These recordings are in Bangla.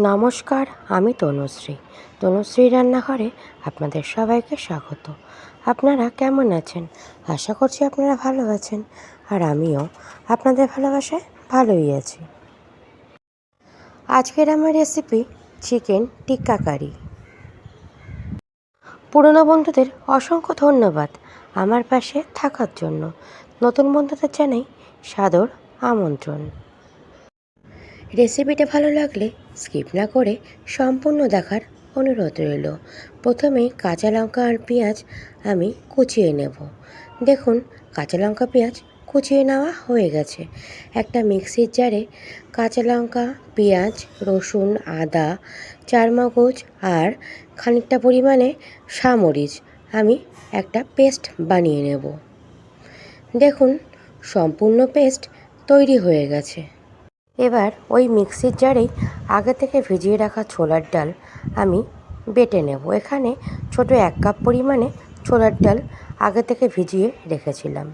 নমস্কার, আমি তনুশ্রী। তনুশ্রী রান্নাঘরে আপনাদের সবাইকে স্বাগত। আপনারা কেমন আছেন? আশা করছি আপনারা ভালো আছেন। আর আমিও আপনাদের ভালোবাসায় ভালোই আছি। আজকের আমার রেসিপি চিকেন টিক্কা কারি। পুরনো বন্ধুদের অসংখ্য ধন্যবাদ আমার পাশে থাকার জন্য। নতুন বন্ধুদের জানাই সাদর আমন্ত্রণ। রেসিপিটা ভালো লাগলে স্কিপ না করে সম্পূর্ণ দেখার অনুরোধ রইল। প্রথমেই কাঁচা লঙ্কা আর পেঁয়াজ আমি কুচিয়ে নেব। দেখুন, কাঁচা লঙ্কা, পেঁয়াজ কুচিয়ে নেওয়া হয়ে গেছে। একটা মিক্সির জারে কাঁচা লঙ্কা, পেঁয়াজ, রসুন, আদা, চারমগজ আর খানিকটা পরিমাণে সামরিচ আমি একটা পেস্ট বানিয়ে নেব। দেখুন, সম্পূর্ণ পেস্ট তৈরি হয়ে গেছে। এবার ওই মিক্সির জারেই আগে থেকে ভিজিয়ে রাখা ছোলার ডাল আমি বেটে নেব। এখানে ছোট এক কাপ পরিমাণে ছোলার ডাল আগে থেকে ভিজিয়ে রেখেছিলাম।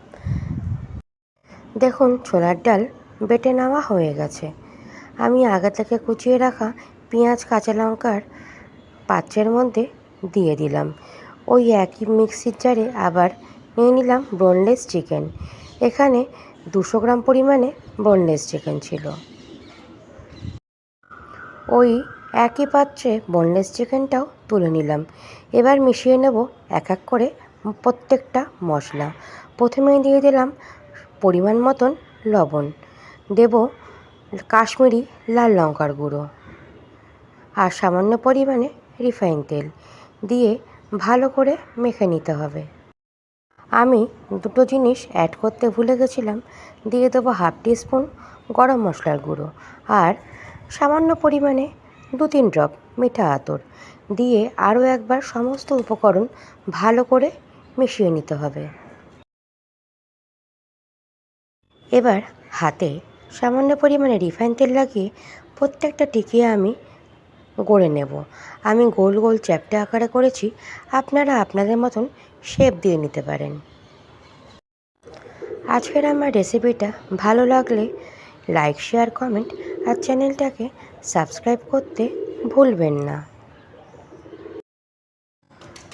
দেখুন, ছোলার ডাল বেটে নেওয়া হয়ে গেছে। আমি আগে থেকে কুচিয়ে রাখা পেঁয়াজ, কাঁচা লঙ্কার পাত্রের মধ্যে দিয়ে দিলাম। ওই একই মিক্সির জারে আবার নিয়ে নিলাম বোনলেস চিকেন। এখানে দুশো গ্রাম পরিমাণে বোনলেস চিকেন ছিল। ওই একই পাত্রে বোনলেস চিকেনটাও তুলে নিলাম। এবার মিশিয়ে নেব এক এক করে প্রত্যেকটা মশলা। প্রথমেই দিয়ে দিলাম পরিমাণ মতন লবণ। দেব কাশ্মীরি লাল লঙ্কার গুঁড়ো আর সামান্য পরিমাণে রিফাইন তেল। দিয়ে ভালো করে মেখে নিতে হবে। আমি দুটো জিনিস অ্যাড করতে ভুলে গেছিলাম। দিয়ে দেবো হাফ টিস্পুন গরম মশলার গুঁড়ো আর সামান্য পরিমাণে দু তিন ড্রপ মিঠা আতর। দিয়ে আরও একবার সমস্ত উপকরণ ভালো করে মিশিয়ে নিতে হবে। এবার হাতে সামান্য পরিমাণে রিফাইন তেল লাগিয়ে প্রত্যেকটা টিকিয়ে আমি গড়ে নেব। আমি গোল গোল চ্যাপটা আকারে করেছি। আপনারা আপনাদের মতন শেপ দিয়ে নিতে পারেন। আজকের আমার রেসিপিটা ভালো লাগলে লাইক শেয়ার কমেন্ট আর চ্যানেলটাকে সাবস্ক্রাইব করতে ভুলবেন না।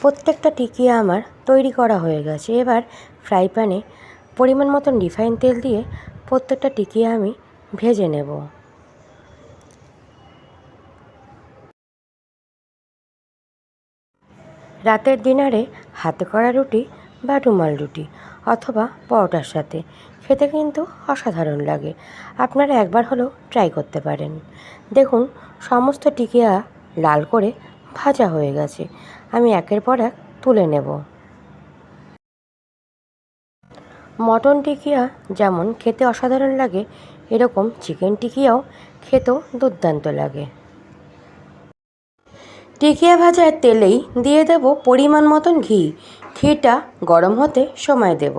প্রত্যেকটা টিকিয়া আমার তৈরি করা হয়ে গেছে। এবার ফ্রাই প্যানে পরিমাণ মতন রিফাইন তেল দিয়ে প্রত্যেকটা টিকিয়া আমি ভেজে নেব। রাতের ডিনারে হাতে করা রুটি বা রুমাল রুটি অথবা পরোটার সাথে। খেতে কিন্তু অসাধারণ লাগে। আপনারা একবার হলেও ট্রাই করতে পারেন। দেখুন, সমস্ত টিকিয়া লাল করে ভাজা হয়ে গেছে। আমি একের পর এক তুলে নেব। মটন টিকিয়া যেমন খেতে অসাধারণ লাগে, এরকম চিকেন টিকিয়াও খেতেও দুর্দান্ত লাগে। টিকিয়া ভাজার তেলেই দিয়ে দেব পরিমাণ মতন ঘি। ঘিটা গরম হতে সময় দেব।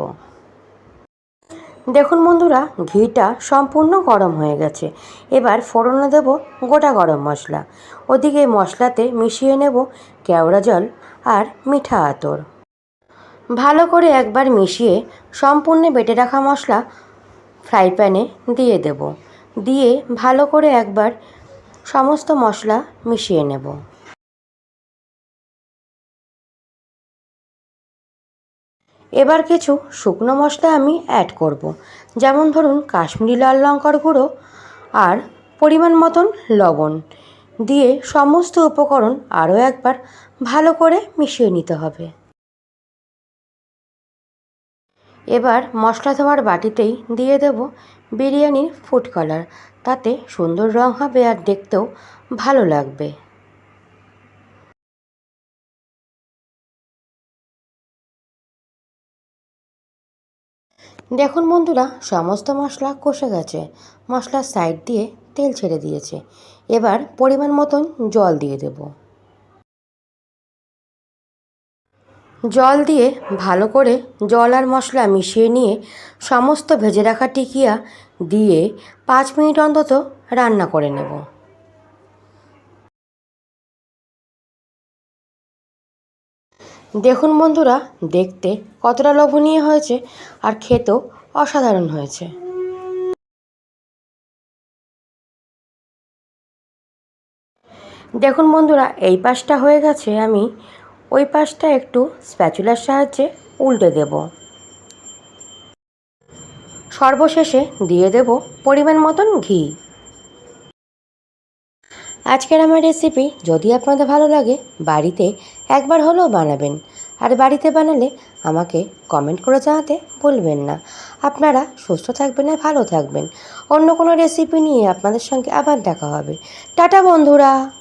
দেখুন বন্ধুরা, ঘিটা সম্পূর্ণ গরম হয়ে গেছে। এবার ফোড়নে দেব গোটা গরম মশলা। ওদিকে মশলাতে মিশিয়ে নেব কেওড়া জল আর মিঠা আতর। ভালো করে একবার মিশিয়ে সম্পূর্ণ বেটে রাখা মশলা ফ্রাই প্যানে দিয়ে দেব। দিয়ে ভালো করে একবার সমস্ত মশলা মিশিয়ে নেব। এবার কিছু শুকনো মশলা আমি অ্যাড করব। যেমন ধরুন কাশ্মীরি লাল লঙ্কার গুঁড়ো আর পরিমাণ মতন লবণ। দিয়ে সমস্ত উপকরণ আরও একবার ভালো করে মিশিয়ে নিতে হবে। এবার মশলা ধোয়ার বাটিতেই দিয়ে দেব বিরিয়ানির ফুড কালার তাতে সুন্দর রং হবে আর দেখতেও ভালো লাগবে। দেখুন বন্ধুরা, সমস্ত মশলা কষে গেছে। মশলার সাইড দিয়ে তেল ছেড়ে দিয়েছে। এবার পরিমাণ মতন জল দিয়ে দেব। জল দিয়ে ভালো করে জল আর মশলা মিশিয়ে নিয়ে সমস্ত ভেজে রাখা টিকিয়া দিয়ে পাঁচ মিনিট অন্তত রান্না করে নেব। দেখুন বন্ধুরা, দেখতে কতটা লোভনীয় হয়েছে আর খেতেও অসাধারণ হয়েছে। দেখুন বন্ধুরা, এই পাশটা হয়ে গেছে আমি, ওই পাশটা একটু স্প্যাচুলার সাহায্যে উল্টে দেব। সর্বশেষে দিয়ে দেব পরিমাণ মতন ঘি। আজকের আমার রেসিপি যদি আপনাদের ভালো লাগে, বাড়িতে একবার হলেও বানাবেন। আর বাড়িতে বানালে আমাকে কমেন্ট করে জানাতে বলবেন না। আপনারা সুস্থ থাকবেন আর ভালো থাকবেন। অন্য কোনো রেসিপি নিয়ে আপনাদের সঙ্গে আবার দেখা হবে। টাটা বন্ধুরা!